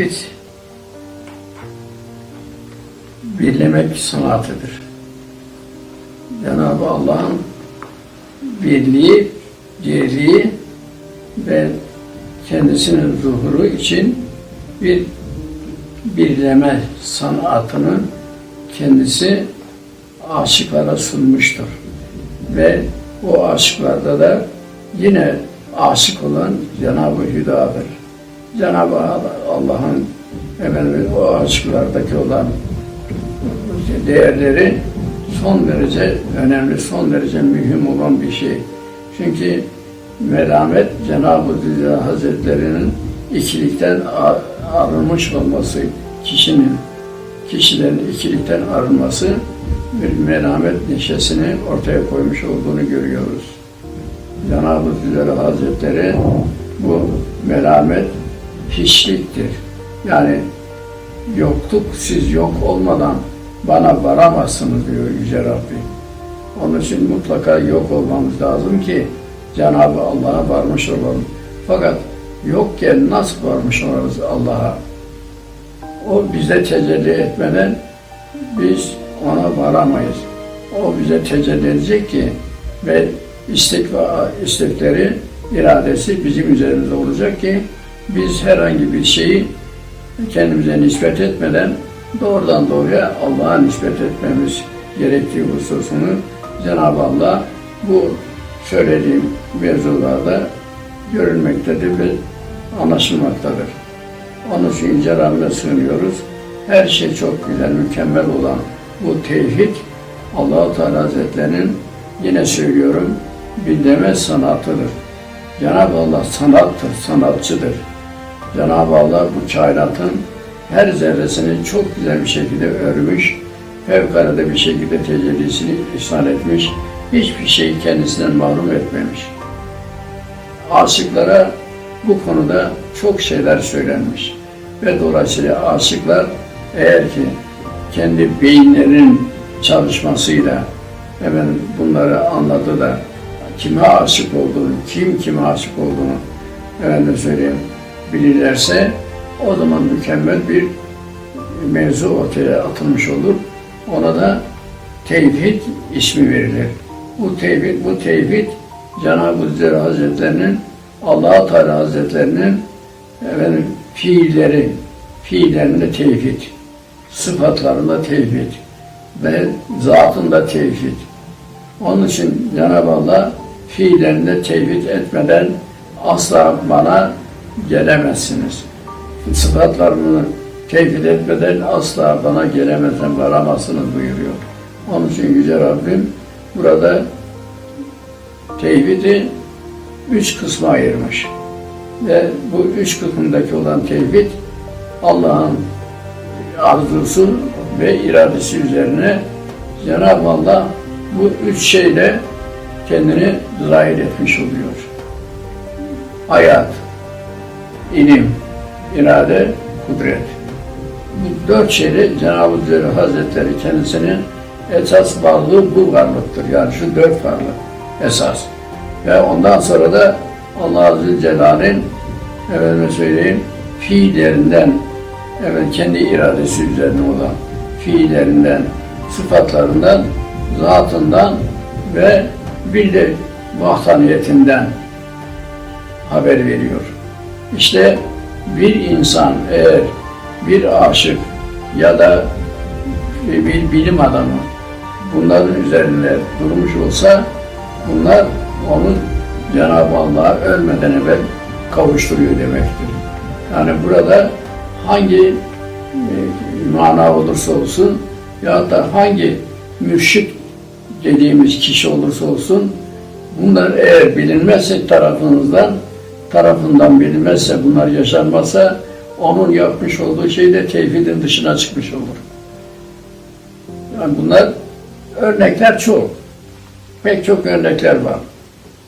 Tevhid birlemek sanatıdır. Cenab-ı Allah'ın birliği, dirliği ve kendisinin zuhuru için bir birleme sanatını kendisi aşıklara sunmuştur. Ve o aşıklarda da yine aşık olan Cenab-ı Hüda'dır. Cenab-ı Allah'ın efendim, o aşıklardaki olan değerleri son derece önemli, son derece mühim olan bir şey. Çünkü melamet Cenab-ı Zülcelal Hazretleri'nin ikilikten arınmış olması, kişinin, kişilerin ikilikten arınması bir melamet neşesini ortaya koymuş olduğunu görüyoruz. Cenab-ı Zülcelal Hazretleri bu melamet hiçliktir. Yani yokluk siz yok olmadan bana varamazsınız diyor Yüce Rabbi. Onun için mutlaka yok olmamız lazım ki Cenab-ı Allah'a varmış olalım. Fakat yokken nasıl varmış oluruz Allah'a? O bize tecelli etmeden biz ona varamayız. O bize tecelli edecek ki ve istek ve istekleri, iradesi bizim üzerimizde olacak ki biz herhangi bir şeyi kendimize nispet etmeden doğrudan doğruya Allah'a nispet etmemiz gerektiği hususunu Cenab-ı Allah bu söylediğim mevzularda görülmektedir ve anlaşılmaktadır. Onun için Yüce Rabbine sığınıyoruz. Her şey çok güzel, mükemmel olan bu tevhid allah Teala Hazretlerinin yine söylüyorum bilmeme sanatıdır. Cenab-ı Allah sanattır, sanatçıdır. Cenab-ı Allah bu kainatın her zerresini çok güzel bir şekilde örmüş, fevkalade bir şekilde tecellisini ihsan etmiş, hiçbir şeyi kendisinden mahrum etmemiş. Aşıklara bu konuda çok şeyler söylenmiş ve dolayısıyla aşıklar eğer ki kendi beyinlerin çalışmasıyla hemen bunları anladı da kime aşık olduğunu, kim kime aşık olduğunu efendim söyleyeyim bilirlerse o zaman mükemmel bir mevzu ortaya atılmış olur. Ona da tevhid ismi verilir. Bu tevhid, bu tevhid Cenab-ı Zülcelal Hazretlerinin Allah Teala Hazretlerinin efendim, fiilleri, fiillerinde tevhid, sıfatlarında tevhid ve zatında tevhid. Onun için Cenab-ı Allah fiillerinde tevhid etmeden asla bana gelemezsiniz. Sıfatlarını tevhid etmeden asla bana gelemezsen varamazsınız buyuruyor. Onun için Yüce Rabbim burada tevhidi üç kısma ayırmış. Ve bu üç kısmındaki olan tevhid Allah'ın arzusu ve iradesi üzerine Cenab-ı Allah bu üç şeyle kendini zahir etmiş oluyor. Hayat, ilim, irade, kudret. Bu dört şeyle Cenab-ı Zülcelal Hazretleri kendisinin esas varlığı bu varlıktır. Yani şu dört varlık esas. Ve ondan sonra da Allah Azze ve Celle'nin efendime söyleyeyim fiillerinden evet kendi iradesi üzerine olan fiillerinden, sıfatlarından, zatından ve bir de vahdaniyetinden haber veriyor. İşte bir insan eğer bir aşık ya da bir bilim adamı bunların üzerinde durmuş olsa bunlar onu Cenab-ı Allah'a ölmeden evvel kavuşturuyor demektir. Yani burada hangi e, mana olursa olsun ya da hangi mürşit dediğimiz kişi olursa olsun bunlar eğer bilinmezse tarafınızdan tarafından bilinmezse bunlar yaşanmazsa onun yapmış olduğu şey de tevhidin dışına çıkmış olur. Yani bunlar örnekler çok. Pek çok örnekler var.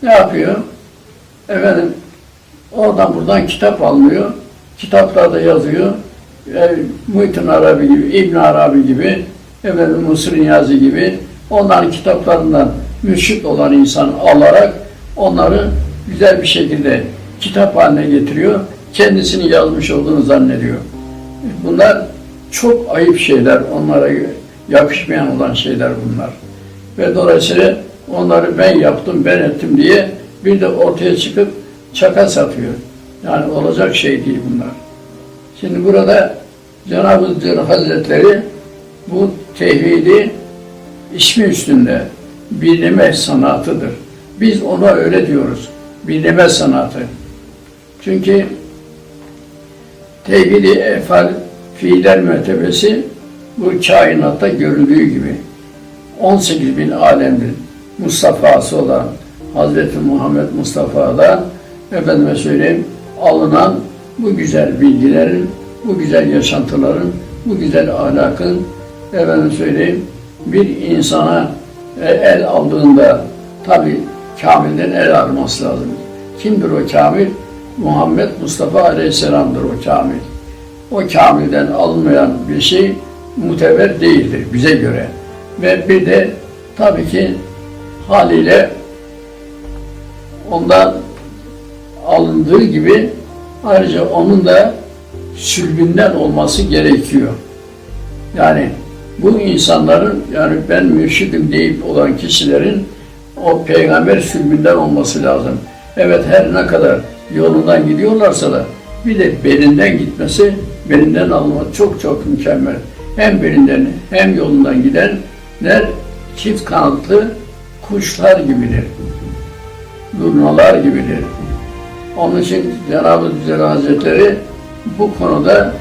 Ne yapıyor? Efendim oradan buradan kitap almıyor. Kitaplarda yazıyor. E, Muhittin Arabi gibi, İbn Arabi gibi, efendim Mısır Niyazi gibi onların kitaplarından mürşit olan insan alarak onları güzel bir şekilde kitap haline getiriyor. Kendisini yazmış olduğunu zannediyor. Bunlar çok ayıp şeyler, onlara yakışmayan olan şeyler bunlar. Ve dolayısıyla onları ben yaptım, ben ettim diye bir de ortaya çıkıp çaka satıyor. Yani olacak şey değil bunlar. Şimdi burada Cenab-ı Zülcelal Hazretleri bu tevhidi ismi üstünde bilime sanatıdır. Biz ona öyle diyoruz. Bilime sanatı. Çünkü tevhidi efal fiiller mertebesi bu kainatta görüldüğü gibi 18 bin alemdir Mustafa'sı olan Hazreti Muhammed Mustafa'dan efendime söyleyeyim alınan bu güzel bilgilerin, bu güzel yaşantıların, bu güzel ahlakın efendim söyleyeyim bir insana e, el aldığında tabi kamilden el alması lazım. Kimdir o kamil? Muhammed Mustafa Aleyhisselam'dır o kamil. O kamilden alınmayan bir şey muteber değildir bize göre. Ve bir de tabii ki haliyle ondan alındığı gibi ayrıca onun da sülbünden olması gerekiyor. Yani bu insanların yani ben mürşidim deyip olan kişilerin o peygamber sülbünden olması lazım. Evet her ne kadar yolundan gidiyorlarsa da bir de belinden gitmesi, belinden alınması çok çok mükemmel. Hem belinden hem yolundan gidenler çift kanatlı kuşlar gibidir. Durnalar gibidir. Onun için Cenab-ı Zülcelal Hazretleri bu konuda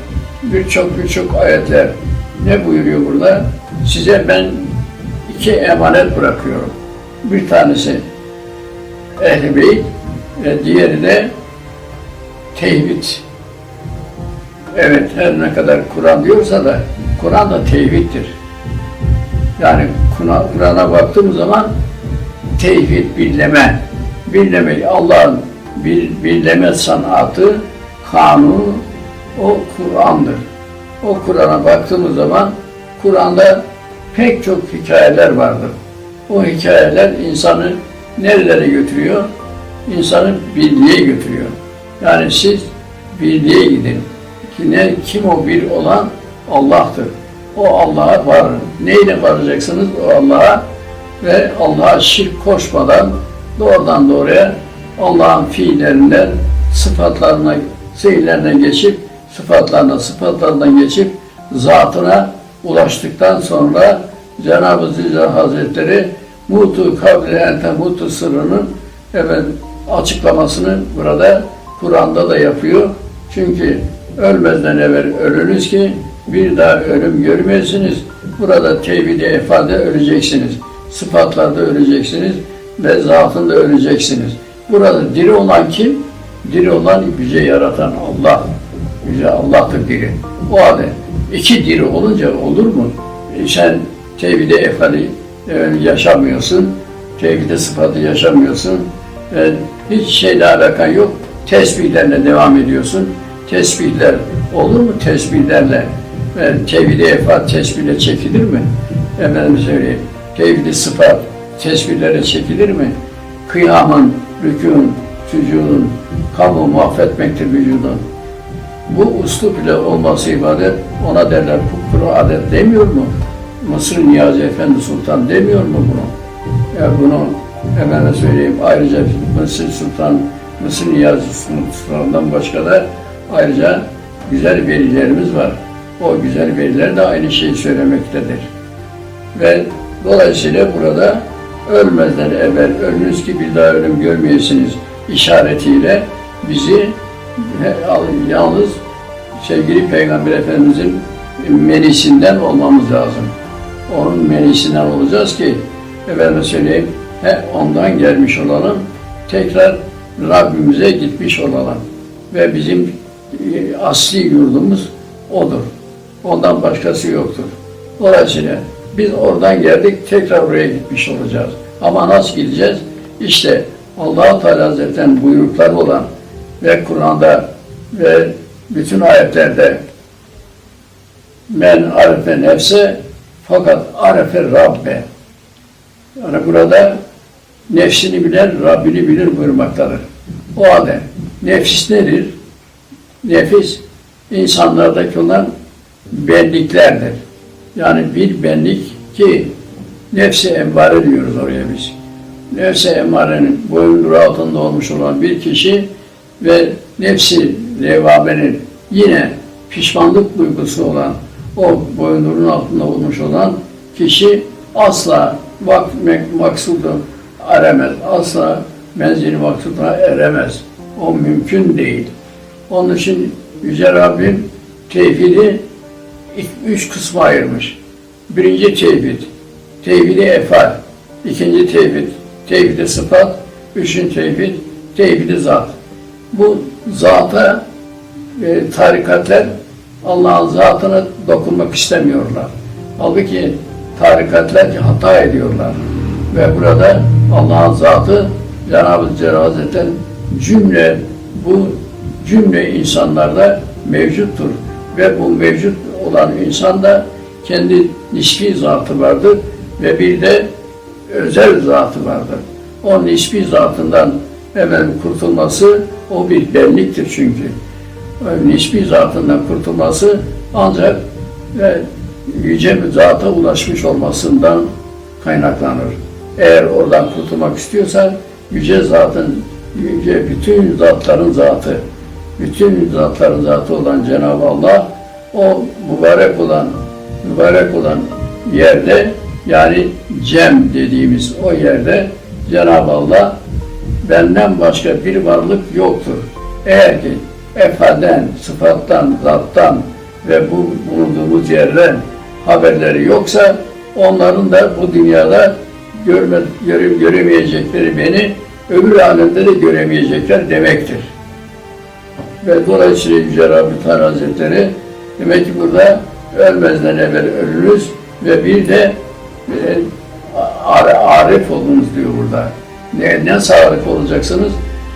birçok birçok ayetler ne buyuruyor burada? Size ben iki emanet bırakıyorum. Bir tanesi Beyt ve diğeri de tevhid. Evet her ne kadar Kur'an diyorsa da Kur'an da tevhiddir. Yani Kur'an- Kur'an'a baktığımız zaman tevhid, birleme, birleme, Allah'ın bir, birleme sanatı, kanunu o Kur'an'dır. O Kur'an'a baktığımız zaman Kur'an'da pek çok hikayeler vardır. O hikayeler insanı nerelere götürüyor? İnsanı birliğe götürüyor. Yani siz birliğe gidin. Ki ne, kim o bir olan? Allah'tır. O Allah'a varın. Neyle varacaksınız o Allah'a? Ve Allah'a şirk koşmadan doğrudan doğruya Allah'ın fiillerinden sıfatlarına, fiillerine geçip sıfatlarına, sıfatlarından geçip zatına ulaştıktan sonra Cenab-ı Zülcelal Hazretleri mutu kavli mutu sırrının evet, açıklamasını burada Kur'an'da da yapıyor. Çünkü ölmezden evvel ölünüz ki bir daha ölüm görmeyesiniz. Burada tevhid-i efade öleceksiniz. Sıfatlarda öleceksiniz ve zatında öleceksiniz. Burada diri olan kim? Diri olan bizi yaratan Allah. Bize Allah'tır diri. O halde iki diri olunca olur mu? E sen tevhid-i efali e, yaşamıyorsun. Tevhid-i sıfatı yaşamıyorsun. E, hiç şeyle alakan yok. Tesbihlerle devam ediyorsun. Tesbihler olur mu tesbihlerle? E, tevhid-i efal tesbihle çekilir mi? Efendim söyleyeyim. Tevhid-i sıfat tesbihlerle çekilir mi? Kıyamın, rükûn, sücudun, kamu mahvetmektir vücudun. Bu uslup ile olması ibadet, ona derler kukru adet demiyor mu? Mısır Niyazi Efendi Sultan demiyor mu bunu? Ya bunu hemen söyleyeyim. Ayrıca Mısır Sultan, Mısır Niyazi Sultan'dan başka da ayrıca güzel velilerimiz var. O güzel veliler de aynı şeyi söylemektedir. Ve dolayısıyla burada ölmezden evvel ölünüz ki bir daha ölüm görmeyesiniz işaretiyle bizi yalnız sevgili Peygamber Efendimizin menisinden olmamız lazım. Onun menisinden olacağız ki efendim söyleyeyim he, ondan gelmiş olalım tekrar Rabbimize gitmiş olalım ve bizim e, asli yurdumuz odur. Ondan başkası yoktur. Dolayısıyla biz oradan geldik tekrar oraya gitmiş olacağız. Ama nasıl gideceğiz? İşte Allah-u Teala Hazretleri'nin buyrukları olan ve Kur'an'da ve bütün ayetlerde men arefe nefse fakat arefe Rabbe. Yani burada nefsini bilen Rabbini bilir buyurmaktadır. O halde nefis nedir? Nefis insanlardaki olan benliklerdir. Yani bir benlik ki nefsi emmare diyoruz oraya biz. Nefsi emmarenin boyunduruğu altında olmuş olan bir kişi ve nefsi levamenin yine pişmanlık duygusu olan o boyunduruğun altında olmuş olan kişi asla vak maksudu eremez. Asla menzili maksuduna eremez. O mümkün değil. Onun için Yüce Rabbim tevhidi üç kısma ayırmış. Birinci tevhid, tevhidi efal. ikinci tevhid, tevhidi sıfat. Üçüncü tevhid, tevhidi zat. Bu zata e, tarikatlar Allah'ın zatına dokunmak istemiyorlar. Halbuki tarikatlar hata ediyorlar. Ve burada Allah'ın zatı Cenab-ı Celal Hazretleri cümle bu cümle insanlarda mevcuttur. Ve bu mevcut olan insanda kendi nispi zatı vardır ve bir de özel zatı vardır. O nispi zatından hemen kurtulması o bir benliktir çünkü. O nispi zatından kurtulması ancak ve yüce bir zata ulaşmış olmasından kaynaklanır. Eğer oradan kurtulmak istiyorsa yüce zatın, yüce bütün zatların zatı, bütün zatların zatı olan Cenab-ı Allah o mübarek olan mübarek olan yerde yani cem dediğimiz o yerde Cenab-ı Allah benden başka bir varlık yoktur. Eğer ki efalden, sıfattan, zattan ve bu bulunduğumuz yerden haberleri yoksa onların da bu dünyada görme, göre, göremeyecekleri beni öbür alemde de göremeyecekler demektir. Ve dolayısıyla Yüce Rabbi Teala Hazretleri demek ki burada ölmezden evvel ölürüz ve bir de e, ar- arif olunuz diyor burada. Ne, ne sağlık olacaksınız?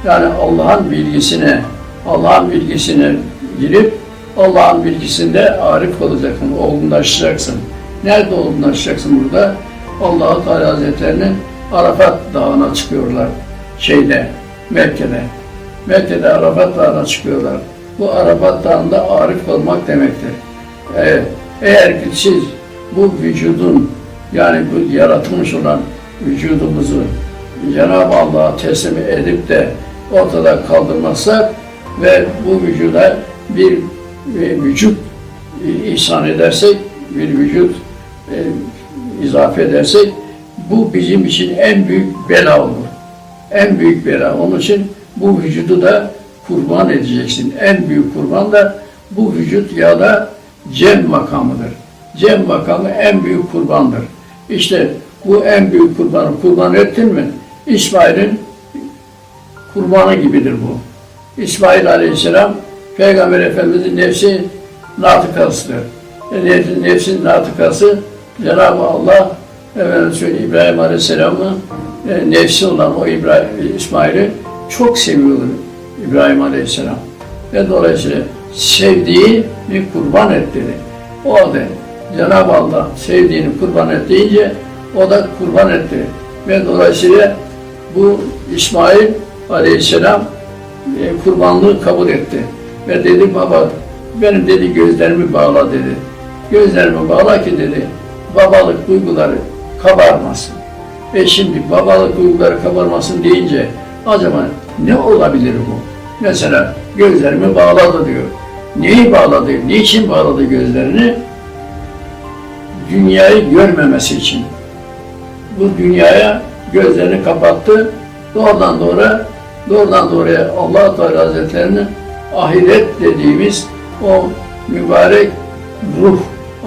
Yani Allah'ın bilgisine, Allah'ın bilgisine girip Allah'ın bilgisinde arif olacaksın, olgunlaşacaksın. Nerede olgunlaşacaksın burada? Allah Teala Hazretlerinin Arafat Dağı'na çıkıyorlar. Şeyde, Mekke'de. Mekke'de Arafat Dağı'na çıkıyorlar. Bu Arafat Dağı'nda arif olmak demektir. Ee, eğer ki siz bu vücudun yani bu yaratılmış olan vücudumuzu Cenab-ı Allah'a teslim edip de ortada kaldırmazsak ve bu vücuda bir, bir vücut ihsan edersek, bir vücut e, izafe edersek bu bizim için en büyük bela olur. En büyük bela. Onun için bu vücudu da kurban edeceksin. En büyük kurban da bu vücut ya da cem makamıdır. Cem makamı en büyük kurbandır. İşte bu en büyük kurbanı kurban ettin mi? İsmail'in kurbanı gibidir bu. İsmail Aleyhisselam Peygamber Efendimiz'in nefsi natıkasıdır. E, nefsin, nefsin natıkası Cenab-ı Allah efendim İbrahim Aleyhisselam'ın e, nefsi olan o İbrahim, İsmail'i çok seviyordu İbrahim Aleyhisselam. Ve dolayısıyla sevdiği bir kurban et dedi. O halde Cenab-ı Allah sevdiğini kurban et deyince o da kurban etti. Ve dolayısıyla bu İsmail Aleyhisselam e, kurbanlığı kabul etti. Ve dedi baba benim dedi gözlerimi bağla dedi. Gözlerimi bağla ki dedi babalık duyguları kabarmasın. Ve şimdi babalık duyguları kabarmasın deyince acaba ne olabilir bu? Mesela gözlerimi bağladı diyor. Neyi bağladı? Niçin bağladı gözlerini? Dünyayı görmemesi için. Bu dünyaya gözlerini kapattı. Doğrudan doğru, doğrudan doğruya allah Teala Hazretlerinin ahiret dediğimiz o mübarek ruh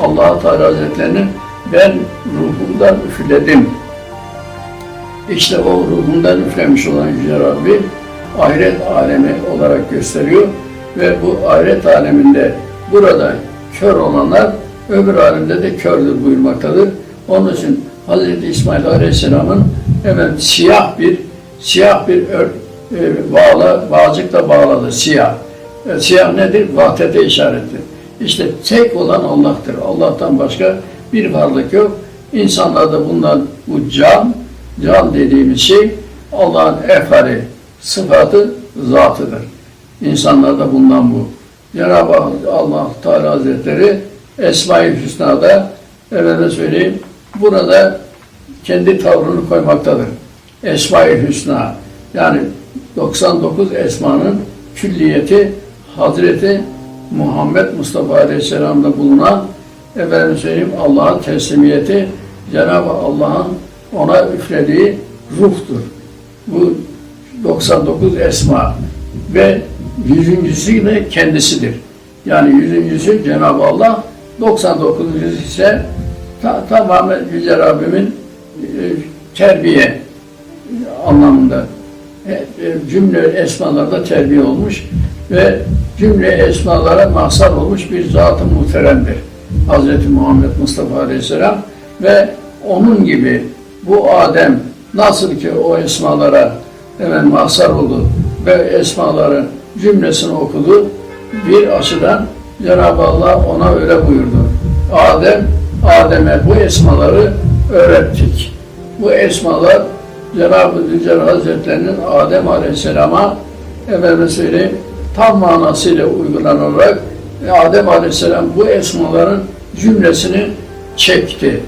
allah Teala Hazretlerinin ben ruhumdan üfledim. İşte o ruhundan üflemiş olan Yüce Rabbi ahiret alemi olarak gösteriyor ve bu ahiret aleminde burada kör olanlar öbür alemde de kördür buyurmaktadır. Onun için Hz. İsmail Aleyhisselam'ın hemen siyah bir siyah bir ör, e, bağla, bağcıkla bağladı siyah. E, siyah nedir? Vahdete işarettir. İşte tek olan Allah'tır. Allah'tan başka bir varlık yok. İnsanlarda bundan bu can, can dediğimiz şey Allah'ın efali, sıfatı, zatıdır. İnsanlarda bundan bu. Cenab-ı Allah Teala Hazretleri Esma-i Hüsna'da efendime söyleyeyim burada kendi tavrını koymaktadır. Esma-i Hüsna yani 99 esmanın külliyeti Hazreti Muhammed Mustafa Aleyhisselam'da bulunan efendim söyleyeyim Allah'a teslimiyeti Cenab-ı Allah'ın ona üflediği ruhtur. Bu 99 esma ve yüzüncüsü de kendisidir. Yani yüzüncüsü Cenab-ı Allah, 99. ise ta, tamamen Yüce Rabbimin e, terbiye anlamında e, e, cümle esmalarda terbiye olmuş ve cümle esmalara mahsar olmuş bir zat-ı muhteremdir. Hz. Muhammed Mustafa Aleyhisselam ve onun gibi bu Adem nasıl ki o esmalara hemen mahsar oldu ve esmaların cümlesini okudu. Bir açıdan Cenab-ı Allah ona öyle buyurdu. Adem, Adem'e bu esmaları öğrettik. Bu esmalar Cenab-ı Zülcelal Hazretlerinin Adem Aleyhisselam'a efendim söyleyeyim tam manasıyla uygulanarak Adem Aleyhisselam bu esmaların cümlesini çekti.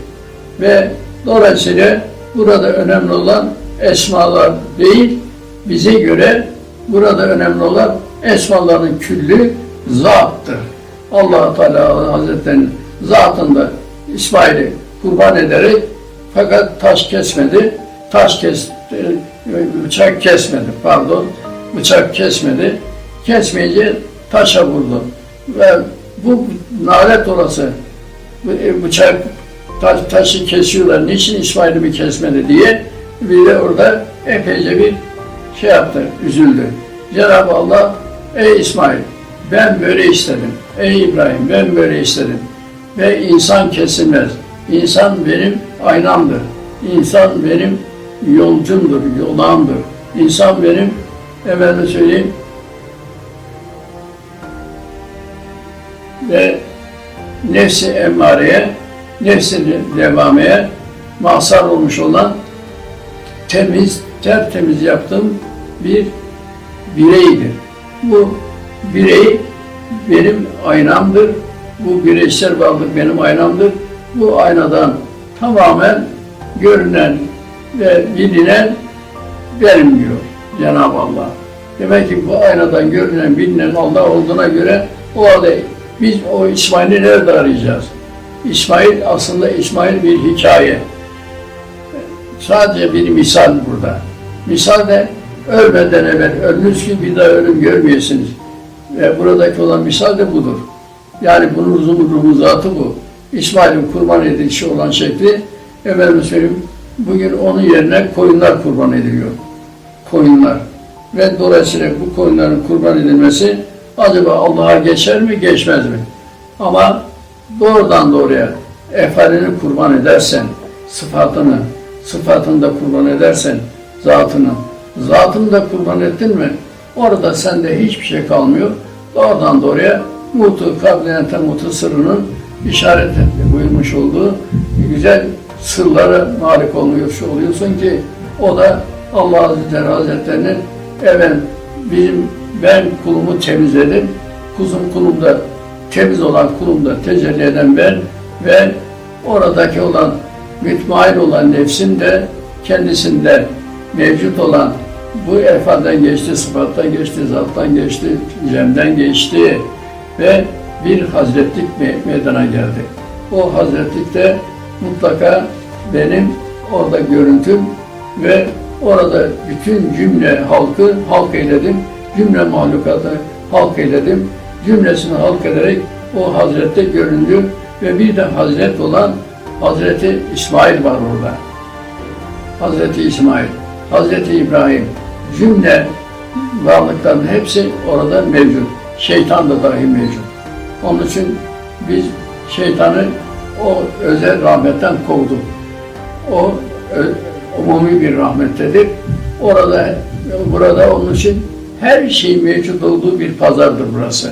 Ve dolayısıyla burada önemli olan esmalar değil, bize göre burada önemli olan esmaların küllü zattır. allah Teala Hazretleri'nin zatında İsmail'i kurban ederek fakat taş kesmedi, taş kes, bıçak kesmedi pardon, bıçak kesmedi, kesmeyince taşa vurdu. Ve bu nalet olası bıçak taş, taşı kesiyorlar, niçin İsmail'i mi kesmedi diye bir de orada epeyce bir şey yaptı, üzüldü. Cenab-ı Allah, ey İsmail ben böyle istedim. Ey İbrahim ben böyle istedim. Ve insan kesilmez. İnsan benim aynamdır. İnsan benim yolcumdur, yolağımdır. İnsan benim, efendim söyleyeyim, ve nefsi emmareye, nefsi devameye mahsar olmuş olan temiz, tertemiz yaptığım bir bireydir. Bu birey benim aynamdır. Bu bireysel varlık benim aynamdır. Bu aynadan tamamen görünen ve bilinen benim diyor Cenab-ı Allah. Demek ki bu aynadan görünen, bilinen Allah olduğuna göre o halde biz o İsmail'i nerede arayacağız? İsmail aslında İsmail bir hikaye. Sadece bir misal burada. Misal de ölmeden evvel ölünüz ki bir daha ölüm görmeyesiniz. Ve buradaki olan misal de budur. Yani bunun uzun ruhu zatı bu. İsmail'in kurban edilişi olan şekli efendim söyleyeyim bugün onun yerine koyunlar kurban ediliyor. Koyunlar. Ve dolayısıyla bu koyunların kurban edilmesi acaba Allah'a geçer mi geçmez mi? Ama doğrudan doğruya efalini kurban edersen, sıfatını, sıfatını da kurban edersen, zatını, zatını da kurban ettin mi? Orada sende hiçbir şey kalmıyor. Doğrudan doğruya mutu, kablinen temutu sırrının işaret buyurmuş olduğu güzel sırlara malik olmuş oluyorsun ki o da Allah Azze Celle Hazretleri'nin evet bizim ben kulumu temizledim. Kuzum kulumda temiz olan kulumda tecelli eden ben ve oradaki olan mütmain olan nefsin de kendisinde mevcut olan bu erfadan geçti, sıfattan geçti, zattan geçti, cemden geçti ve bir hazretlik me- meydana geldi. O hazretlikte mutlaka benim orada görüntüm ve orada bütün cümle halkı halk eyledim, cümle mahlukatı halk eyledim, cümlesini halk ederek o hazrette göründü ve bir de hazret olan Hazreti İsmail var orada. Hazreti İsmail, Hazreti İbrahim, cümle varlıkların hepsi orada mevcut. Şeytan da dahi mevcut. Onun için biz şeytanı o özel rahmetten kovduk. O ö- umumi bir rahmettedir. Orada, burada onun için her şeyin mevcut olduğu bir pazardır burası.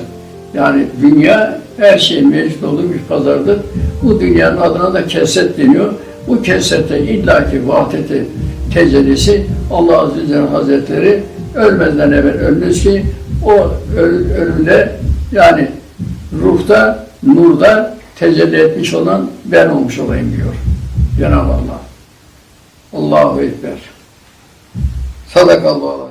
Yani dünya her şeyin mevcut olduğu bir pazardır. Bu dünyanın adına da keset deniyor. Bu kesette illaki vahdeti tecellisi Allah Azze ve Celle Hazretleri ölmeden evvel ölmüş ki o öl- ölümde yani ruhta, nurda tecelli etmiş olan ben olmuş olayım diyor Cenab-ı Allah. Allahu Ekber. Sadakallahu.